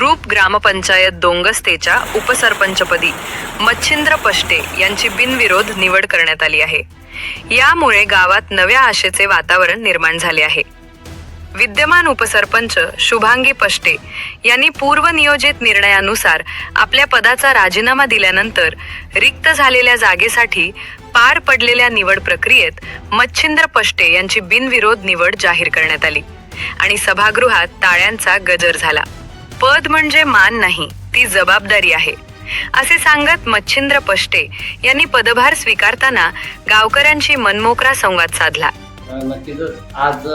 Group ग्रामपंचायत दोंगस्तेच्या उपसरपंचपदी मच्छिंद्र पष्टे यांची बिनविरोध निवड करण्यात आली आहे. यामुळे गावात नव्या आशेचे वातावरण निर्माण झाले आहे. विद्यमान उपसरपंच शुभांगी पष्टे यांनी पूर्वनियोजित निर्णयानुसार आपल्या पदाचा राजीनामा दिल्यानंतर रिक्त झालेल्या जागेसाठी पार पडलेल्या निवड प्रक्रियेत मच्छिंद्र पष्टे यांची बिनविरोध निवड जाहीर करण्यात आली आणि सभागृहात टाळ्यांचा गजर झाला. पद म्हणजे मान नाही ती जबाबदारी आहे. असे सांगत मच्छिंद्र पष्टे यांनी पदभार स्वीकारताना गावकऱ्यांशी मनमोकळा संवाद साधला. नक्कीच. आज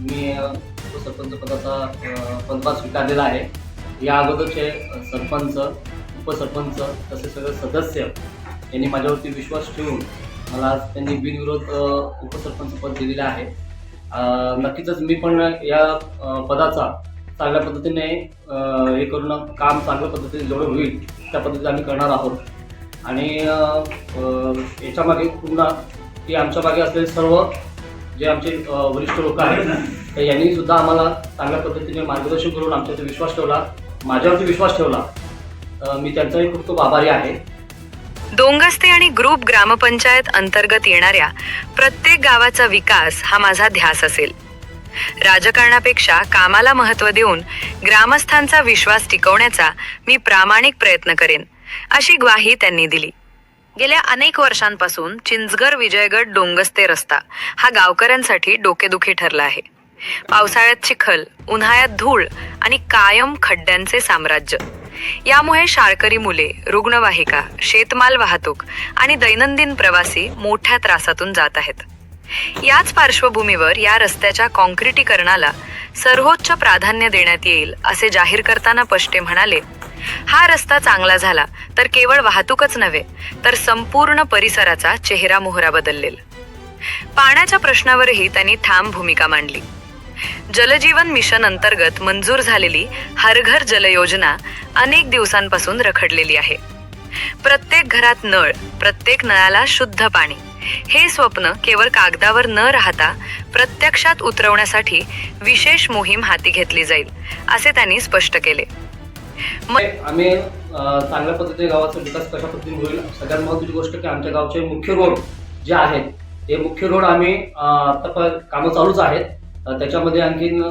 मी सरपंच पदाचा पदभार स्वीकारलेला आहे. या अगोदरचे सरपंच उपसरपंच तसे सगळे सदस्य यांनी माझ्यावरती विश्वास ठेवून मला त्यांनी बिनविरोध उपसरपंच पद दिलेलं आहे. नक्कीचच नक्कीच मी पण या पदाचा चांगल्या पद्धतीने हे करून काम चांगल्या पद्धतीने जेवढं होईल त्या पद्धतीने आम्ही करणार आहोत. आणि याच्यामागे पुन्हा की आमच्या मागे असलेले सर्व जे आमचे वरिष्ठ लोक आहेत तर यांनी सुद्धा आम्हाला चांगल्या पद्धतीने मार्गदर्शन करून आमच्यावरती विश्वास ठेवला माझ्यावरती विश्वास ठेवला. मी त्यांचाही खूप खूप आभारी आहे. दोंगस्ते आणि ग्रुप ग्रामपंचायत अंतर्गत येणाऱ्या प्रत्येक गावाचा विकास हा माझा ध्यास असेल. राजकारणापेक्षा कामाला महत्त्व देऊन ग्रामस्थांचा विश्वास टिकवण्याचा मी प्रामाणिक प्रयत्न करेन अशी ग्वाही त्यांनी दिली. गेल्या अनेक वर्षांपासून चिंचगर विजयगड डोंगस्ते रस्ता हा गावकऱ्यांसाठी डोकेदुखी ठरला आहे. पावसाळ्यात चिखल उन्हाळ्यात धूळ आणि कायम खड्ड्यांचे साम्राज्य. यामुळे शाळकरी मुले रुग्णवाहिका शेतमाल वाहतूक आणि दैनंदिन प्रवासी मोठ्या त्रासातून जात आहेत. याच पार्श्वभूमीवर या रस्त्याच्या कॉन्क्रिटीकरणाला सर्वोच्च प्राधान्य देण्यात येईल असे जाहीर करताना पष्टे म्हणाले हा रस्ता चांगला झाला तर केवळ वाहतूकच नव्हे तर संपूर्ण परिसराचा चेहरा मोहरा बदललेल. पाण्याच्या प्रश्नावरही त्यांनी ठाम भूमिका मांडली. जलजीवन मिशन अंतर्गत मंजूर झालेली हर घर जल योजना अनेक दिवसांपासून रखडलेली आहे. प्रत्येक घरात नळ प्रत्येक नळाला शुद्ध पाणी हे स्वप्न केवळ कागदावर न राहता प्रत्यक्षात उतरवण्यासाठी विशेष मोहीम हाती घेतली जाईल असे त्यांनी स्पष्ट केले. आम्ही चांगल्या पद्धतीने गावाचा विकास कशा पद्धतीने होईल सगळ्यात महत्वाची गोष्ट की आमच्या गावचे मुख्य रोड जे आहेत ते मुख्य रोड आम्ही आता कामं चालूच आहेत. त्याच्यामध्ये आणखीन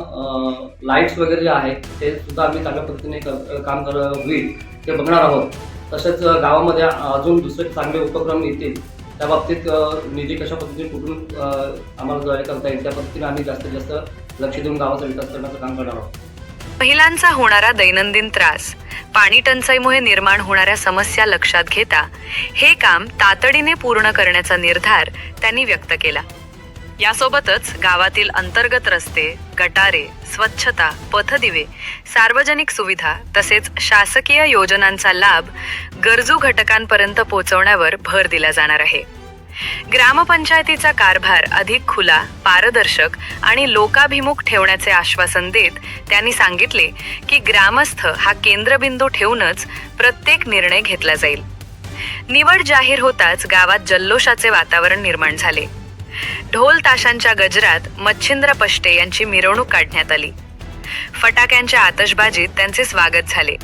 लाईट्स वगैरे जे आहेत ते सुद्धा आम्ही चांगल्या पद्धतीने काम कर होईल ते बघणार आहोत. तसेच गावामध्ये अजून दुसरे चांगले उपक्रम येतील त्या बाबतीत निधी कशा पद्धतीने कुठून आम्हाला जवळ करता येईल त्या पद्धतीने आम्ही जास्तीत जास्त लक्ष देऊन गावाचा विकास करण्याचं काम करणार आहोत. महिलांचा होणारा दैनंदिन त्रास पाणी टंचाईमुळे निर्माण होणाऱ्या समस्या लक्षात घेता हे काम तातडीने पूर्ण करण्याचा निर्धार त्यांनी व्यक्त केला. यासोबतच गावातील अंतर्गत रस्ते गटारे स्वच्छता पथदिवे सार्वजनिक सुविधा तसेच शासकीय योजनांचा लाभ गरजू घटकांपर्यंत पोहोचवण्यावर भर दिला जाणार आहे. ग्रामपंचायतीचा कारभार अधिक खुला पारदर्शक आणि लोकाभिमुख ठेवण्याचे आश्वासन देत त्यांनी सांगितले की ग्रामस्थ हा केंद्रबिंदू ठेवूनच प्रत्येक निर्णय घेतला जाईल. निवड जाहीर होताच गावात जल्लोषाचे वातावरण निर्माण झाले. ढोल ताशांच्या गजरात मच्छिंद्र पष्टे यांची मिरवणूक काढण्यात आली. फटाक्यांच्या आतषबाजीत त्यांचे स्वागत झाले.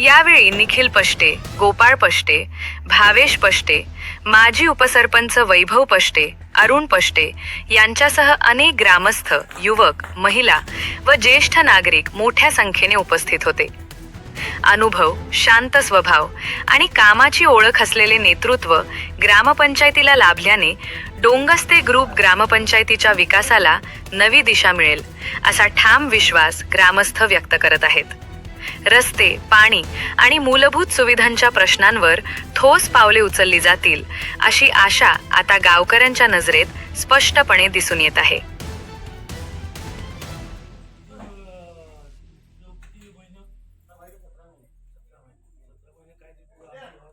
यावेळी निखिल पष्टे गोपाळ पष्टे भावेश पष्टे माजी उपसरपंच वैभव पष्टे अरुण पष्टे यांच्यासह अनेक ग्रामस्थ युवक महिला व ज्येष्ठ नागरिक मोठ्या संख्येने उपस्थित होते. अनुभव शांत स्वभाव आणि कामाची ओळख असलेले नेतृत्व ग्रामपंचायतीला लाभल्याने डोंगस्ते ग्रुप ग्रामपंचायतीच्या विकासाला नवी दिशा मिळेल असा ठाम विश्वास ग्रामस्थ व्यक्त करत आहेत. रस्ते पाणी आणि मूलभूत सुविधांच्या प्रश्नांवर ठोस पावले उचलली जातील अशी आशा आता गावकऱ्यांच्या नजरेत स्पष्टपणे दिसून येत आहे.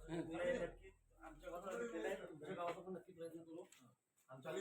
नक्की आमच्या गावाचा पण नक्की प्रयत्न करू. आमच्या